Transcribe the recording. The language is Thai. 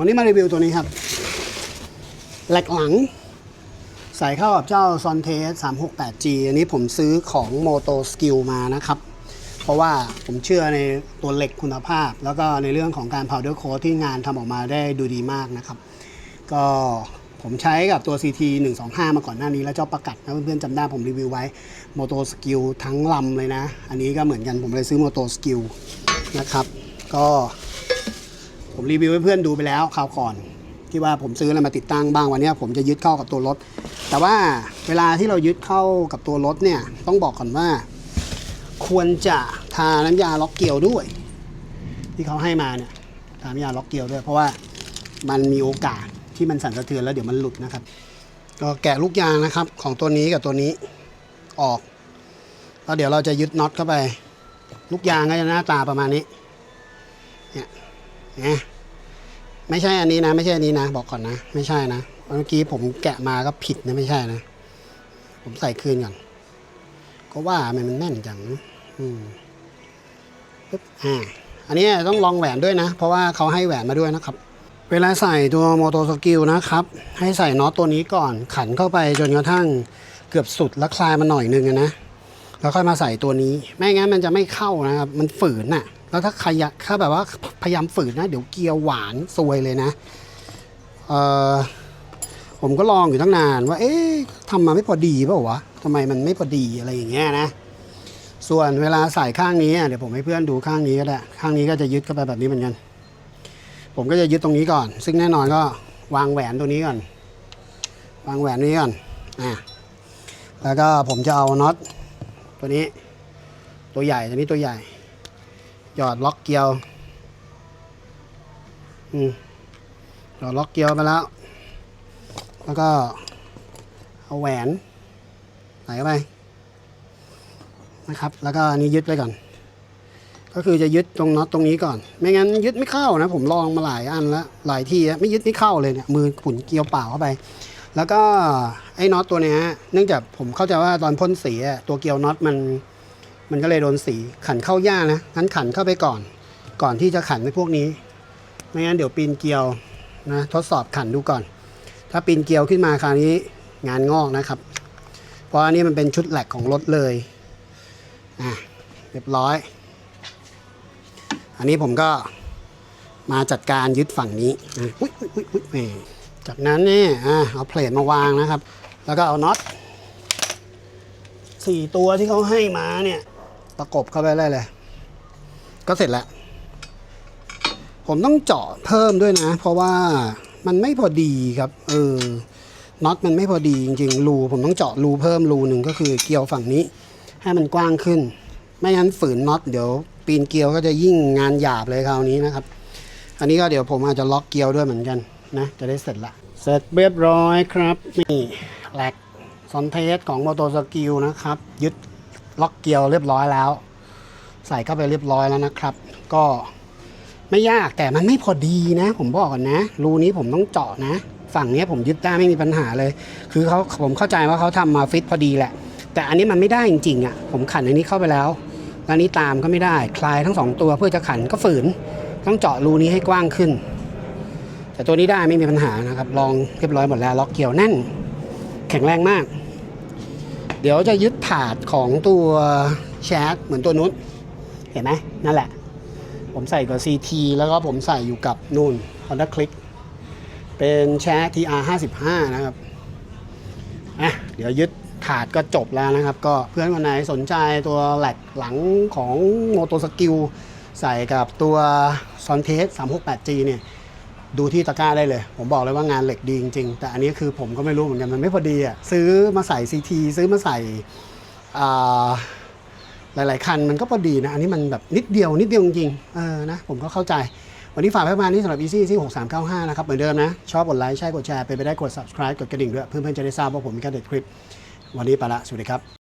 วันนี้มารีวิวตัวนี้ครับ แหลกหลัง ใส่เข้ากับเจ้า s o n t e s 368G อันนี้ผมซื้อของ Moto Skill มานะครับ เพราะว่าผมเชื่อในตัวเหล็กคุณภาพ แล้วก็ในเรื่องของการ powder coat ที่งานทำออกมาได้ดูดีมากนะครับ ก็ผมใช้กับตัว CT 125 มาก่อนหน้านี้แล้วเจ้าประกัดนะเพื่อนๆจำได้ผมรีวิวไว้ Moto Skill ทั้งลำเลยนะ อันนี้ก็เหมือนกันผมเลยซื้อ Moto Skill นะครับ ก็ ผมรีวิวให้เพื่อนดูไปแล้วคราวก่อน ที่ว่าผมซื้ออะไรมาติดตั้งบ้างวันนี้ผมจะยึดเข้ากับตัวรถ แต่ว่าเวลาที่เรายึดเข้ากับตัวรถเนี่ยต้องบอกก่อนว่า ควรจะทาน้ำยาล็อกเกลียวด้วย ที่เขาให้มาเนี่ยทาน้ำยาล็อกเกลียวด้วย เพราะว่ามันมีโอกาสที่มันสั่นสะเทือนแล้วเดี๋ยวมันหลุดนะครับก็แกะลูกยางนะครับของตัวนี้กับตัวนี้ออกแล้วเดี๋ยวเราจะยึดน็อตเข้าไป ลูกยางก็จะหน้าตาประมาณนี้เนี่ย นะไม่ใช่อันนี้นะ ไม่ใช่อันนี้นะ บอกก่อนนะ ไม่ใช่นะเมื่อกี้ผมแกะมาก็ผิดนะไม่ใช่นะ ผมใส่คืนก่อน ก็ว่ามันมันแน่นจังอืมปึ๊บอ่าอันนี้ต้องลองแหวนด้วยนะ เพราะว่าเขาให้แหวนมาด้วยนะครับ เวลาใส่ตัวโมโตสกิลนะครับ ให้ใส่น็อตตัวนี้ก่อนขันเข้าไปจนกระทั่งเกือบสุดแล้วคลายมาหน่อยนึงนะแล้วค่อยมาใส่ตัวนี้ ไม่งั้นมันจะไม่เข้านะครับ มันฝืนน่ะ แล้วถ้าขยะถ้าแบบว่าพยายามฝืนนะ เดี๋ยวเกียร์หวานซวยเลยนะเออผมก็ลองอยู่ตั้งนานว่า เอ๊ะทำมาไม่พอดีเปล่าวะทำไมมันไม่พอดีอะไรอย่างเงี้ยนะ ส่วนเวลาใส่ข้างนี้เดี๋ยวผมให้เพื่อนดูข้างนี้ก็ได้ ข้างนี้ก็จะยึดเข้าไปแบบนี้เหมือนกัน ผมก็จะยึดตรงนี้ก่อน ซึ่งแน่นอนก็วางแหวนตัวนี้ก่อน วางแหวนนี้ก่อน อะ แล้วก็ผมจะเอาน็อตตัวนี้ ตัวใหญ่ตัวนี้ตัวใหญ่ หยอดล็อกเกียวอืมหยอดล็อกเกียวไปแล้ว แล้วก็ เอาแหวนใส่เข้าไปนะครับ แล้วก็นี้ยึดไว้ก่อน ก็คือจะยึดตรงน็อตตรงนี้ก่อน ไม่งั้นยึดไม่เข้านะ ผมลองมาหลายอันแล้วหลายที่อะไม่ยึดไม่เข้าเลยเนี่ยมือขุนเกลียวเปล่าเข้าไป แล้วก็ไอ้น็อตตัวเนี้ยเนื่องจากผมเข้าใจว่าตอนพ่นสีตัวเกลียวน็อตมัน มันก็เลยโดนสีขันเข้ายากนะงั้นขันเข้าไปก่อน ก่อนที่จะขันในพวกนี้ ไม่งั้นเดี๋ยวปีนเกลียวนะทดสอบขันดูก่อน ถ้าปีนเกลียวขึ้นมาคราวนี้งานงอกนะครับ เพราะอันนี้มันเป็นชุดแหลกของรถเลยอะเรียบร้อย อันนี้ผมก็มาจัดการยึดฝั่งนี้อะอุ๊ยอุ๊ยอุ๊ยอุ๊ยจากนั้นเนี่ยอะเอาเพลทมาวางนะครับ แล้วก็เอาน็อตสี่ตัวที่เขาให้มาเนี่ย ประกบเข้าไปเลยเลย ก็เสร็จแล้ว ผมต้องเจาะเพิ่มด้วยนะ เพราะว่ามันไม่พอดีครับ เออน็อตมันไม่พอดีจริงๆรูผมต้องเจาะรูเพิ่มรูหนึ่งก็คือเกลียวฝั่งนี้ ให้มันกว้างขึ้น ไม่งั้นฝืนน็อตเดี๋ยว ปีนเกลียวก็จะยิ่งงานหยาบเลยคราวนี้นะครับ อันนี้ก็เดี๋ยวผมอาจจะล็อกเกลียวด้วยเหมือนกันนะ จะได้เสร็จละเสร็จเรียบร้อยครับ นี่แหลกซอนเทสของ m o t o s k i l l นะครับ ยึด ล็อกเกลียวเรียบร้อยแล้ว ใส่เข้าไปเรียบร้อยแล้วนะครับ ก็ไม่ยากแต่มันไม่พอดีนะ ผมบอกก่อนนะ รูนี้ผมต้องเจาะนะ ฝั่งนี้ผมยึดได้ไม่มีปัญหาเลย คือเขาผมเข้าใจว่าเขาทำมาฟิตพอดีแหละ แต่อันนี้มันไม่ได้จริงๆอะ ผมขันอันนี้เข้าไปแล้วแล้วอันนี้ตามก็ไม่ได้ คลายทั้งสองตัวเพื่อจะขันก็ฝืน ต้องเจาะรูนี้ให้กว้างขึ้น แต่ตัวนี้ได้ไม่มีปัญหานะครับ ลองเรียบร้อยหมดแล้วล็อกเกี่ยวแน่น แข็งแรงมาก เดี๋ยวจะยึดถาดของตัวแชทเหมือนตัวนู้นเห็นไหมนั่นแหละ ผมใส่กับ CT แล้วก็ผมใส่อยู่กับนู่น Honda Click เป็นแชท TR 55นะครับอะเดี๋ยวยึดถาดก็จบแล้วนะครับ ก็เพื่อนคนไหนสนใจตัวแหลกหลังของ Moto Skill ใส่กับตัว s o n t e s 368G เนี่ย ดูที่ตะกร้าได้เลย ผมบอกเลยว่างานเหล็กดีจริงๆ แต่อันนี้คือผมก็ไม่รู้เหมือนกันมันไม่พอดีอะซื้อมาใส่ CT ซื้อมาใส่หลาย ๆ คันมันก็พอดีนะ อันนี้มันแบบนิดเดียวนิดเดียวจริงๆเออนะผมก็เข้าใจ วันนี้ฝากไว้ประมาณนี้สำหรับ Easy ที่6395 นะครับ เหมือนเดิมนะ ชอบกดไลค์ใช่กดแชร์ไปนไปได้กด subscribe กดกระดิ่งด้วย เพื่อน ๆ จะได้ทราบว่าผมมีการเด็ดคลิป วันนี้ไปละ สวัสดีครับ